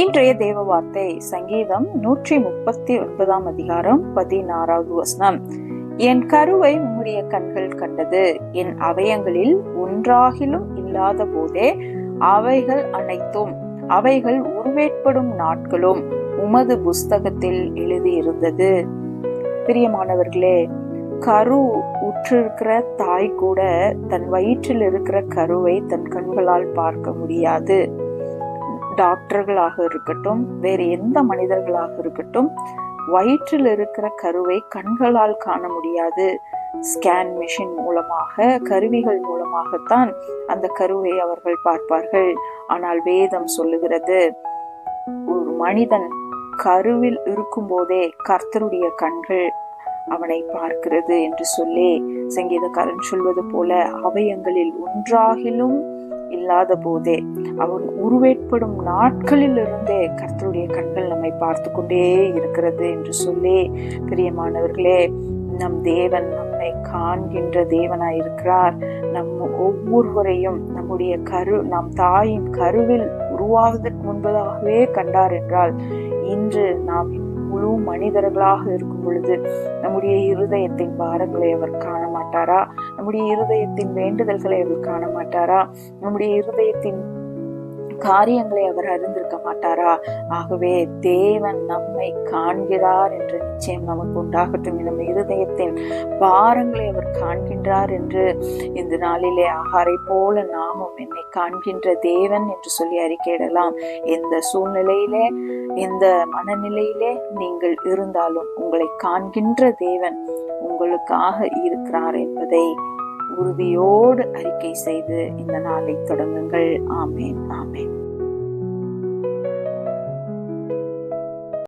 இன்றைய தேவ வார்த்தை சங்கீதம் நூற்றி முப்பத்தி ஒன்பதாம் அதிகாரம் பதினாறாவது வசனம். என் கருவை உம்முடைய கண்கள் கண்டது என் அவயங்களில் ஒன்றாகிலும் இல்லாத போதே அவைகள் அனைத்தும் அவைகள் உருவேற்படும் நாட்களும் உமது புஸ்தகத்தில் எழுதியிருந்தது. பிரியமானவர்களே கரு உற்றிருக்கிற தாய் கூட தன் வயிற்றில் இருக்கிற கருவை தன் கண்களால் பார்க்க முடியாது. டாக்டர்களாக இருக்கட்டும் வேறு எந்த மனிதர்களாக இருக்கட்டும் வயிற்றில் இருக்கிற கருவை கண்களால் காண முடியாது. ஸ்கேன் மிஷின் மூலமாக கருவிகள் மூலமாகத்தான் அந்த கருவை அவர்கள் பார்ப்பார்கள். ஆனால் வேதம் சொல்லுகிறது ஒரு மனிதன் கருவில் இருக்கும் போதே கர்த்தருடைய கண்கள் அவனை பார்க்கிறது என்று சொல்லி சங்கீதக்காரன் சொல்வது போல அவயங்களில் ஒன்றாகிலும் இல்லாத போதே அவன் உருவேற்படும் நாட்களிலிருந்தே கர்த்தருடைய கண்கள் நம்மை பார்த்து கொண்டே இருக்கிறது என்று சொல்லி பிரியமானவர்களே நம் தேவன் நம்மை காண்கின்ற தேவனாயிருக்கிறார் நம் ஒவ்வொருவரையும் நம்முடைய கரு நம் தாயின் கருவில் உருவாவதற்கு முன்பதாகவே கண்டார் என்றால் இன்று நாம் முழு மனிதர்களாக இருக்கும் பொழுது நம்முடைய இருதயத்தின் பாரங்களை அவர் காண மாட்டாரா நம்முடைய இருதயத்தின் வேண்டுதல்களை அவர் காண மாட்டாரா நம்முடைய இருதயத்தின் காரியங்களை அவர் அறிந்திருக்க மாட்டாரா? ஆகவே தேவன் நம்மை காண்கிறார் என்ற நிச்சயம் நமக்கு உண்டாகட்டும். நம்ம இருதயத்தின் பாரங்களை அவர் காண்கின்றார் என்று இந்த நாளிலே ஆகாரை போல நாமும் என்னை காண்கின்ற தேவன் என்று சொல்லி அறிக்கையிடலாம் எந்த சூழ்நிலையிலே எந்த மனநிலையிலே நீங்கள் இருந்தாலும் உங்களை காண்கின்ற தேவன் உங்களுக்காக இருக்கிறார் என்பதை உறுதியோடு அறிக்கை செய்து இந்த நாளை தொடங்குங்கள். ஆமேன் ஆமேன்.